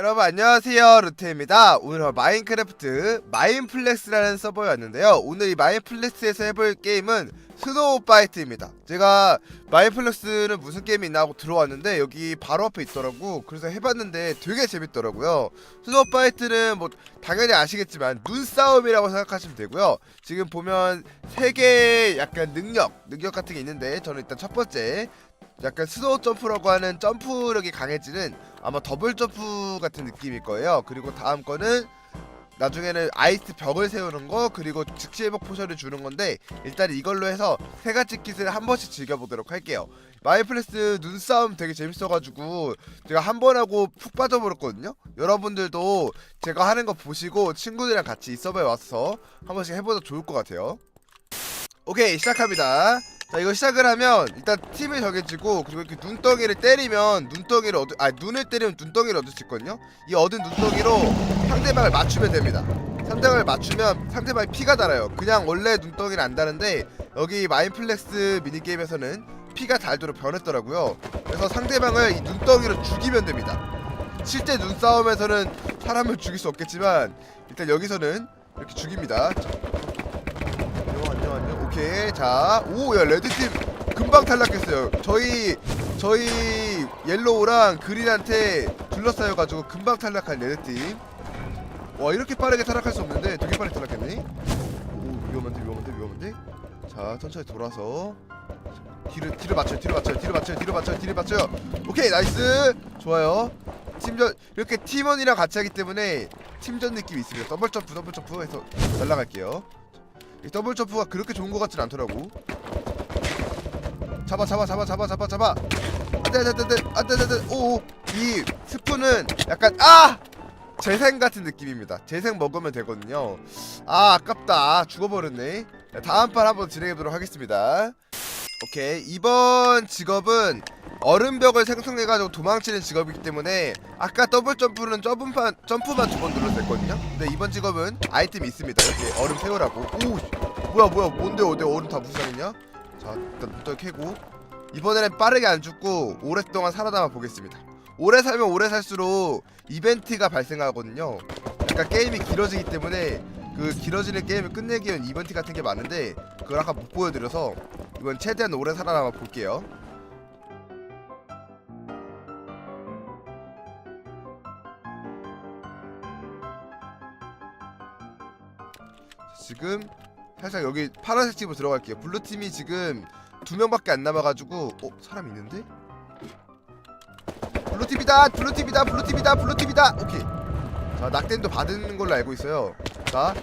여러분 안녕하세요. 루테입니다. 오늘 마인크래프트 마인플렉스라는 서버에 왔는데요. 오늘 이 마인플렉스에서 해볼 게임은 스노우 파이트입니다. 제가 마인플렉스는 무슨 게임이 있나 하고 들어왔는데 여기 바로 앞에 있더라고. 그래서 해봤는데 되게 재밌더라고요. 스노우 파이트는 뭐 당연히 아시겠지만 눈싸움이라고 생각하시면 되고요. 지금 보면 세 개의 약간 능력 능력 같은 게 있는데 저는 일단 첫 번째 약간 스노우 점프라고 하는 점프력이 강해지는 아마 더블 점프 같은 느낌일 거예요. 그리고 다음 거는 나중에는 아이스 벽을 세우는 거 그리고 즉시 회복 포션을 주는 건데 일단 이걸로 해서 세 가지 킷을 한 번씩 즐겨보도록 할게요. 마이플레스 눈싸움 되게 재밌어가지고 제가 한 번 하고 푹 빠져버렸거든요. 여러분들도 제가 하는 거 보시고 친구들이랑 같이 이 서버에 와서 한 번씩 해보도 좋을 것 같아요. 오케이 시작합니다. 자 이거 시작을 하면 일단 팀이 정해지고 그리고 이렇게 눈덩이를 때리면 눈덩이를 얻을 아 눈을 때리면 눈덩이를 얻을 수 있거든요? 이 얻은 눈덩이로 상대방을 맞추면 됩니다. 상대방을 맞추면 상대방이 피가 달아요. 그냥 원래 눈덩이는 안 다는데 여기 마인플렉스 미니게임에서는 피가 달도록 변했더라고요. 그래서 상대방을 이 눈덩이로 죽이면 됩니다. 실제 눈싸움에서는 사람을 죽일 수 없겠지만 일단 여기서는 이렇게 죽입니다 오케이. 자 오야 레드팀 금방 탈락했어요. 저희 저희 옐로우랑 그린한테 둘러싸여가지고 금방 탈락한 레드팀. 와 이렇게 빠르게 탈락할 수 없는데 되게 빨리 탈락했네. 오 위험한데 위험한데 위험한데? 자 천천히 돌아서. 뒤를 뒤를 맞춰요 뒤를 맞춰요 뒤를 맞춰요 뒤를 맞춰요 뒤를 맞춰요. 오케이 나이스. 좋아요. 팀전 이렇게 팀원이랑 같이 하기 때문에 팀전 느낌이 있습니다. 더블 점프 더블 점프 해서 날라갈게요. 이 더블 점프가 그렇게 좋은 것 같진 않더라고. 잡아 잡아 잡아 잡아 잡아 잡아. 안돼 안돼 안돼 안돼 안돼 오이 스프는 약간 아 재생 같은 느낌입니다. 재생 먹으면 되거든요. 아 아깝다 죽어버렸네. 다음 판 한번 진행해보도록 하겠습니다. 오케이 이번 직업은 얼음벽을 생성해가지고 도망치는 직업이기 때문에 아까 더블 점프는 점프만 점프만 두 번 눌러도 됐거든요. 근데 이번 직업은 아이템이 있습니다. 이렇게 얼음 세우라고. 오 뭐야 뭐야 뭔데 어디 얼음 다 부상했냐? 자 일단 눈덩이 캐고 이번에는 빠르게 안 죽고 오랫동안 살아남아 보겠습니다. 오래 살면 오래 살수록 이벤트가 발생하거든요. 그러니까 게임이 길어지기 때문에 그 길어지는 게임을 끝내기 위한 이벤트 같은 게 많은데 그걸 아까 못 보여드려서 이번 최대한 오래 살아남아 볼게요. 지금 살짝 여기 파란색 집으로 들어갈게요. 블루 팀이 지금 두 명밖에 안 남아가지고 어 사람 있는데? 블루 팀이다, 블루 팀이다, 블루 팀이다, 블루 팀이다. 오케이. 자 낙덴도 받은 걸로 알고 있어요. 자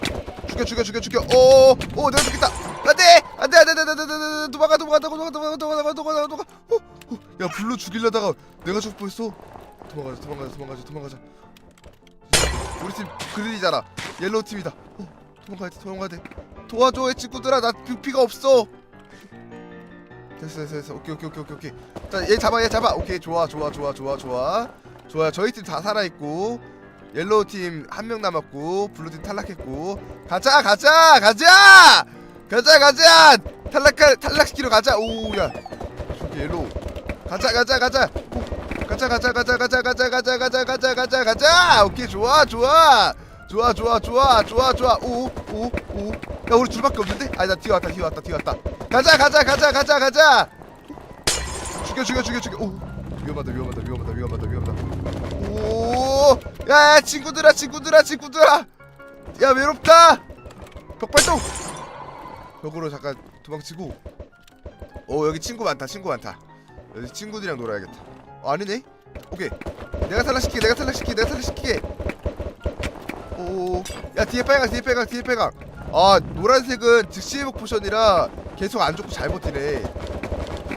죽여, 죽여, 죽여, 죽여. 오, 오, 내가 죽겠다. 안돼, 안돼, 안돼, 안돼, 안돼, 안돼, 도망가, 도망가, 도망가, 도망가, 도망가, 도망가, 도망가. 어, 어, 야 블루 죽이려다가 내가 죽을 뻔했어. 도망가자, 도망가자, 도망가자, 도망가자. 우리 팀 그린이잖아. 옐로우 팀이다. 어, 도망가야 돼, 도망가야 돼. 도와줘, 이 친구들아. 나 뷰피가 없어. 됐어, 됐어, 됐어. 오케이, 오케이, 오케이, 오케이, 오케이. 자, 얘 잡아, 얘 잡아. 오케이, 좋아, 좋아, 좋아, 좋아, 좋아. 좋아요. 저희 팀 다 살아 있고. 옐로우 팀 한 명 남았고 블루 팀 탈락했고 가자 가자 가자 가자 가자 탈락 탈락시키러 가자 오야 옐로우 가자 가자 가자 오, 가자 가자 가자 가자 가자 가자 가자 가자 가자 가자 오케이 좋아 좋아 좋아 좋아 좋아 좋아 좋아 오오오야 우리 둘밖에 없는데 아니 나 뒤에 왔다 뒤에 왔다 뒤에 왔다 가자 가자 가자 가자 가자 죽여 죽여 죽여 죽여 오 위험하다 위험하다 위험하다 위험하다 위험하다 오, 야, 야, 친구들아, 친구들아, 친구들아. 야, 외롭다. 벽발동. 벽으로 잠깐 도망치고. 오, 여기 친구 많다, 친구 많다. 여기 친구들이랑 놀아야겠다. 어, 아니네. 오케이. 내가 탈락시키게, 내가 탈락시키게, 내가 탈락시키게. 오, 야, 뒤에 빨강, 뒤에 빨강, 뒤에 빨강. 아, 노란색은 즉시 회복 포션이라 계속 안 좋고 잘 버티네.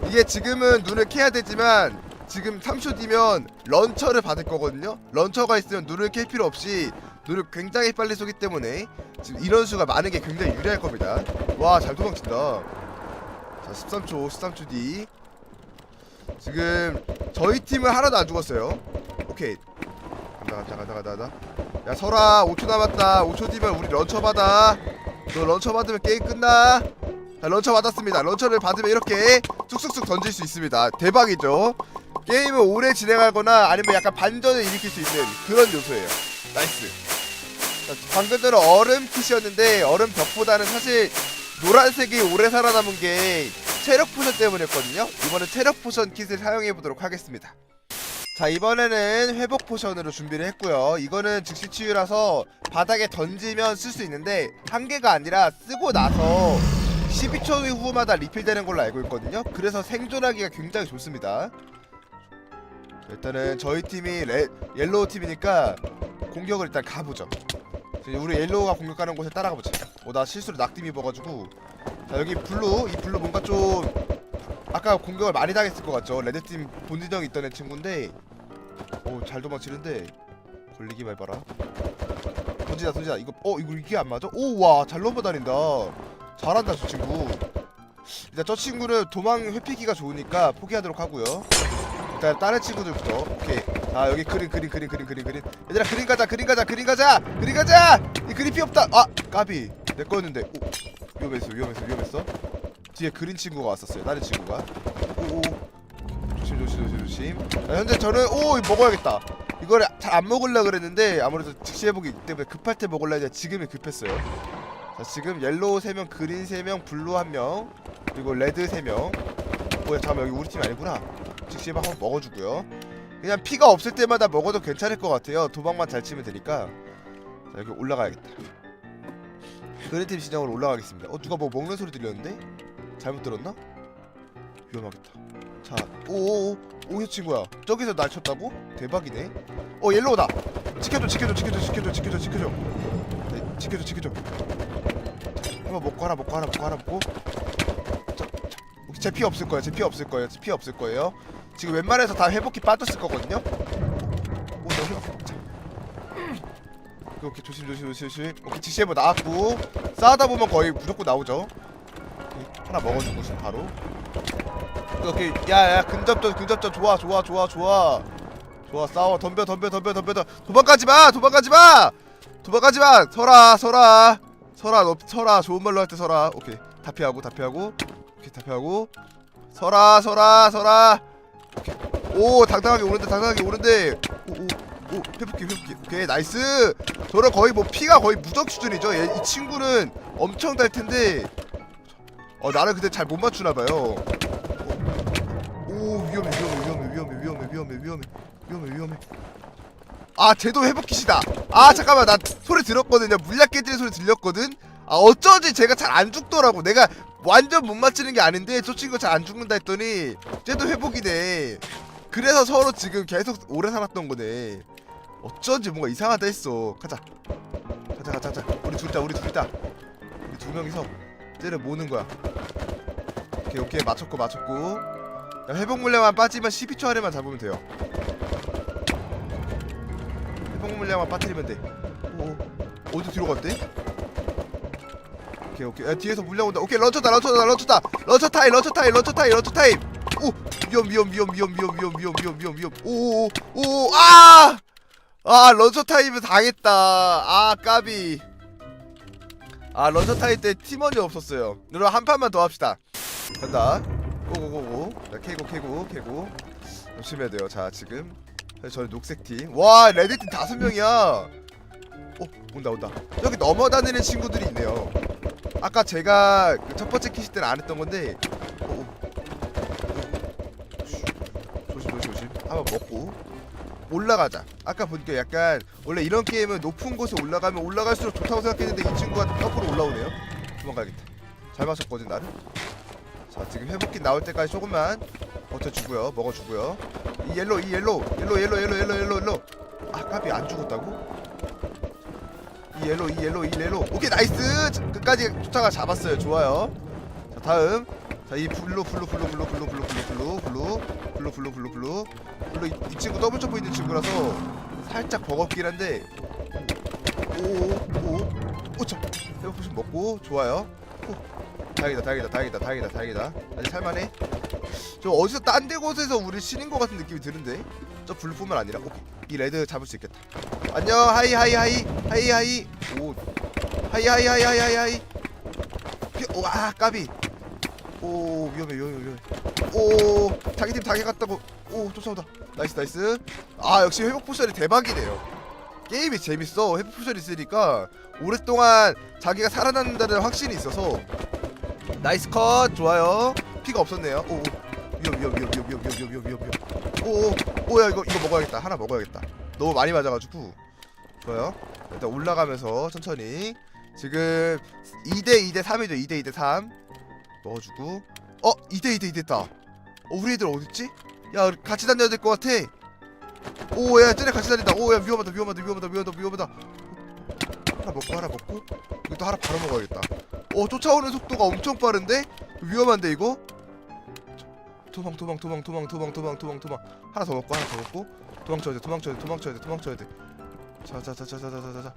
이게 지금은 눈을 캐야 되지만 지금 3초 뒤면 런처를 받을 거거든요. 런처가 있으면 눈을 캘 필요 없이 눈을 굉장히 빨리 쏘기 때문에 지금 이런 수가 많은 게 굉장히 유리할 겁니다. 와, 잘 도망친다. 자, 13초, 13초 뒤. 지금 저희 팀은 하나도 안 죽었어요. 오케이. 간다, 간다, 간다, 간다. 야, 설아, 5초 남았다. 5초 뒤면 우리 런처 받아. 너 런처 받으면 게임 끝나. 자, 런처 받았습니다. 런처를 받으면 이렇게 쑥쑥쑥 던질 수 있습니다. 대박이죠. 게임을 오래 진행하거나 아니면 약간 반전을 일으킬 수 있는 그런 요소예요. 나이스. 자, 방금 전에 얼음 킷이었는데 얼음 벽보다는 사실 노란색이 오래 살아남은 게 체력 포션 때문이었거든요. 이번엔 체력 포션 킷을 사용해 보도록 하겠습니다. 자 이번에는 회복 포션으로 준비를 했고요. 이거는 즉시 치유라서 바닥에 던지면 쓸 수 있는데 한 개가 아니라 쓰고 나서 12초 후마다 리필되는 걸로 알고 있거든요. 그래서 생존하기가 굉장히 좋습니다. 일단은 저희 팀이 레, 옐로우 팀이니까 공격을 일단 가보죠. 우리 옐로우가 공격하는 곳에 따라가 보자. 어, 나 실수로 낙dim 입어가지고. 자, 여기 블루. 이 블루 뭔가 좀 아까 공격을 많이 당했을 것 같죠. 레드팀 본진형이 있던 애 친구인데, 오, 잘 도망치는데 걸리기만 해봐라. 던지자, 던지자. 이거, 어, 이거 이게 안 맞아? 오, 와, 잘 넘어다닌다. 잘한다, 저 친구. 일단 저 친구는 도망 회피기가 좋으니까 포기하도록 하고요. 일단 다른 친구들부터 오케이 아 여기 그린 그린 그린 그린 그린 그린. 얘들아 그린 가자 그린 가자 그린 가자 그린 가자! 이 그린 피 없다. 아 까비. 내 거였는데. 오 위험했어 위험했어 위험했어. 뒤에 그린 친구가 왔었어요 다른 친구가. 오오. 조심 조심 조심 조심. 자, 현재 저는 오 먹어야겠다. 이걸 잘 안 먹으려 그랬는데 아무래도 즉시 회복이 때문에 급할 때 먹으려 했는데 지금이 급했어요. 자 지금 옐로우 3명 그린 3명 블루 1명 그리고 레드 3명. 뭐야 잠깐만 여기 우리 팀이 아니구나. 즉시 한번 먹어주고요. 그냥 피가 없을 때마다 먹어도 괜찮을 것 같아요. 도망만 잘 치면 되니까. 자, 여기 올라가야겠다. 그린팀 진영으로 올라가겠습니다. 어 누가 뭐 먹는 소리 들렸는데? 잘못 들었나? 위험하겠다. 자, 오오오 오이 친구야. 저기서 날 쳤다고? 대박이네. 어 옐로우다. 지켜줘 지켜줘 지켜줘 지켜줘 지켜줘 지켜줘. 네, 지켜줘 지켜줘. 자, 한번 먹고 하나 먹고 하나 먹고 하나 먹고. 제 피 없을 거예요. 제 피 없을 거예요. 제 피 없을 거예요. 지금 웬만해서 다 회복기 빠졌을 거거든요. 오, 너 회복. 자. 이렇게 조심 조심 조심 조심. 오케이 지시해보 나왔고. 싸우다 보면 거의 무조건 나오죠. 하나 먹어주고 지금 바로. 오케이 야 야 근접전 근접전. 좋아 좋아 좋아 좋아. 좋아 싸워. 덤벼 덤벼 덤벼 덤벼 덤 도망가지 마! 도망가지 마! 도망가지 마! 설아 설아 설아 너 설아 좋은 말로 할때 설아 오케이 다 피하고 다 피하고. 오케이 다 피하고. 설아 설아 설아 오 당당하게 오는데 당당하게 오는데. 오오 오 회복기 회복기. 오케이 나이스. 저는 거의 뭐 피가 거의 무적 수준이죠. 얘, 이 친구는 엄청 달 텐데. 어 나는 근데 잘 못 맞추나 봐요. 오 위험해 위험해 위험해 위험해 위험해 위험해 위험해 위험해 위험해. 아 쟤도 회복kit이다. 아 잠깐만 나 소리 들었거든요. 물약 깨지는 소리 들렸거든. 아 어쩐지 제가 잘 안 죽더라고. 내가 완전 못 맞히는 게 아닌데 저 친구 잘 안 죽는다 했더니 쟤도 회복이네 그래서 서로 지금 계속 오래 살았던 거네. 어쩐지 뭔가 이상하다 했어. 가자. 가자 가자 가자. 우리 둘이다 우리 둘이다. 우리 두 명이서 쟤를 모는 거야. 오케이 오케이. 맞췄고 맞췄고. 야, 회복 물량만 빠지면 12초 아래만 잡으면 돼요. 회복 물량만 빠뜨리면 돼. 오, 어디 뒤로 갔대? 오케이 오케이. 야, 뒤에서 물량 온다. 오케이 런처다 런처다 런처다. 런처 타임 런처 타임 런처 타임. 런처 타임 오 위험 위험 위험 위험 위험 위험 위험 위험 위험 위험. 오오오아! 아 런처 타임을 당했다. 아 까비. 아 런처 타임 때 팀원이 없었어요. 여러분 한 판만 더 합시다. 간다. 고고고고. 자 캐고 캐고 캐고. 조심해야 돼요. 자 지금. 저희 녹색 팀 와 레드 팀 다섯 명이야. 어 온다 온다. 여기 넘어다니는 친구들이 있네요. 아까 제가 그 첫 번째 키시 때는 안 했던 건데 어, 어. 한번 먹고 올라가자. 아까 보니까 약간 원래 이런 게임은 높은 곳에 올라가면 올라갈수록 좋다고 생각했는데 이 친구가 옆으로 올라오네요. 도망가야겠다. 잘 맞췄거든 나를 자 지금 회복기 나올 때까지 조금만 버텨주고요. 먹어주고요. 이 옐로 이 옐로 옐로 옐로 옐로 옐로 옐로 옐로 아 까비 안 죽었다고? 이 옐로 이 옐로 이 옐로 오케이 나이스! 자, 끝까지 쫓아가 잡았어요. 좋아요. 자 다음. 자 이 블루 블루 블루 블루 블루 블루 블루. 블루 블루 블루 블루. 블루 이, 이 친구 더블 점프 있는 친구라서 살짝 버겁긴 한데. 오오오 오차 회복 포션 먹고 좋아요. 후. 다행이다 다행이다 다행이다 다행이다 다행이다. 아직 살만해? 저 어디서 딴 데 곳에서 우리 신인 것 같은 느낌이 드는데? 저 블루뿐만 아니라 오케이. 이 레드 잡을 수 있겠다. 안녕 하이 하이 하이 하이 하이. 오. 하이 하이 하이 하이 하이 하이. 오아 까비. 오 위험해 위험해 위험해 오 자기 팀 당해 갔다고. 오 쫓아온다. 나이스 나이스. 아 역시 회복 포션이 대박이네요. 게임이 재밌어. 회복 포션이 있으니까 오랫동안 자기가 살아남는다는 확신이 있어서. 나이스 컷. 좋아요. 피가 없었네요. 오 오. 위험 위험 위험 위험 위험 위험 위험 위험 위험. 오오. 오야 이거 이거 먹어야겠다. 하나 먹어야겠다. 너무 많이 맞아가지고. 좋아요. 일단 올라가면서 천천히. 지금 2대 2대 3이죠. 2대 2대 3 넣어주고 어 2대 2대 2 됐다. 어 우리 애들 어딨지? 야 같이 다녀야 될 것 같아. 오야 쟤네 같이 다닌다. 오야 위험하다 위험하다 위험하다 위험하다 위험하다. 하나 먹고 하나 먹고. 이것도 하나 바로 먹어야겠다. 어 쫓아오는 속도가 엄청 빠른데? 위험한데 이거? 도망 도망 도망 도망 도망 도망 도망 도망. 하나 더 먹고 하나 더 먹고. 도망쳐야 돼 도망쳐야 돼 도망쳐야 돼 도망쳐야 돼 자자자자자자자자.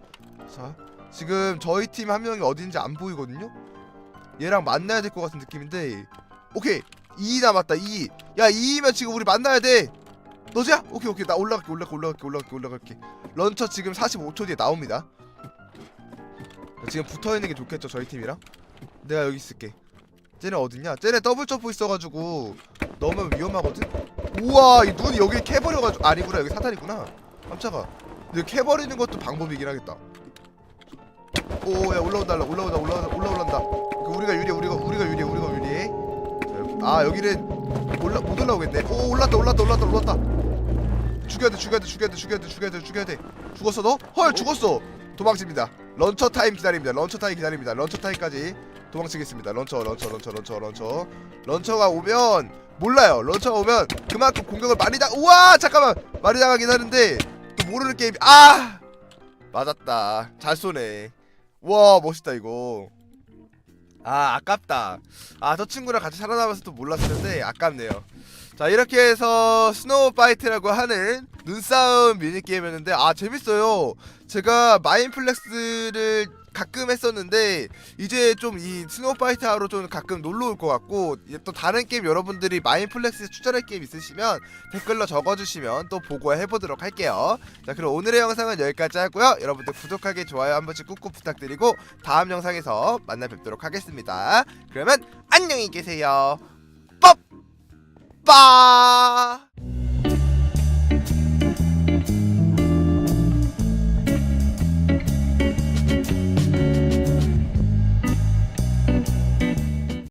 자 지금 저희 팀 한 명이 어딘지 안 보이거든요? 얘랑 만나야 될 것 같은 느낌인데 오케이 2 남았다 2. 야 2이면 지금 우리 만나야 돼. 너지야? 오케이 오케이 나 올라갈게 올라갈게 올라갈게 올라갈게 올라갈게. 런처 지금 45초 뒤에 나옵니다. 지금 붙어 있는 게 좋겠죠 저희 팀이랑. 내가 여기 있을게. 쟤네 어딨냐? 쟤네 더블 점프 있어가지고 너무 위험하거든. 우와 이 눈이 여기 캐버려가지고 아니구나 여기 사다리구나. 깜짝아. 근데 캐버리는 것도 방법이긴 하겠다. 오야 올라온다 올라온다 올라온다 올라온다. 그 우리가 유리해 우리가 우리가 유리해. 아 여기는 올라 못 올라오겠네. 오 올랐다 올랐다 올랐다 올랐다. 죽여야 돼 죽여야 돼 죽여야 돼 죽여야 돼 죽여야 돼 죽여야 돼. 죽었어 너? 헐 죽었어. 도망칩니다. 런처 타임 기다립니다. 런처 타임 기다립니다. 런처 타임까지 도망치겠습니다. 런처 런처 런처 런처 런처 런처가 오면 몰라요. 런처가 오면 그만큼 공격을 많이 당. 우와 잠깐만 많이 당하긴 하는데 또 모르는 게임. 아 맞았다. 잘 쏘네. 와 멋있다 이거. 아 아깝다. 아 저 친구랑 같이 살아남아서 또 몰랐었는데 아깝네요. 자 이렇게 해서 스노우 파이트라고 하는 눈싸움 미니게임이었는데 아 재밌어요. 제가 마인플렉스를 가끔 했었는데 이제 좀 이 스노우 하러 좀 가끔 놀러 올 것 같고 이제 또 다른 게임 여러분들이 마인플렉스에 추천할 게임 있으시면 댓글로 적어주시면 또 보고 해 보도록 할게요. 자 그럼 오늘의 영상은 여기까지 하고요. 여러분들 구독하기 좋아요 한 번씩 꾹꾹 부탁드리고 다음 영상에서 만나 뵙도록 하겠습니다. 그러면 안녕히 계세요. 뻑! 빠!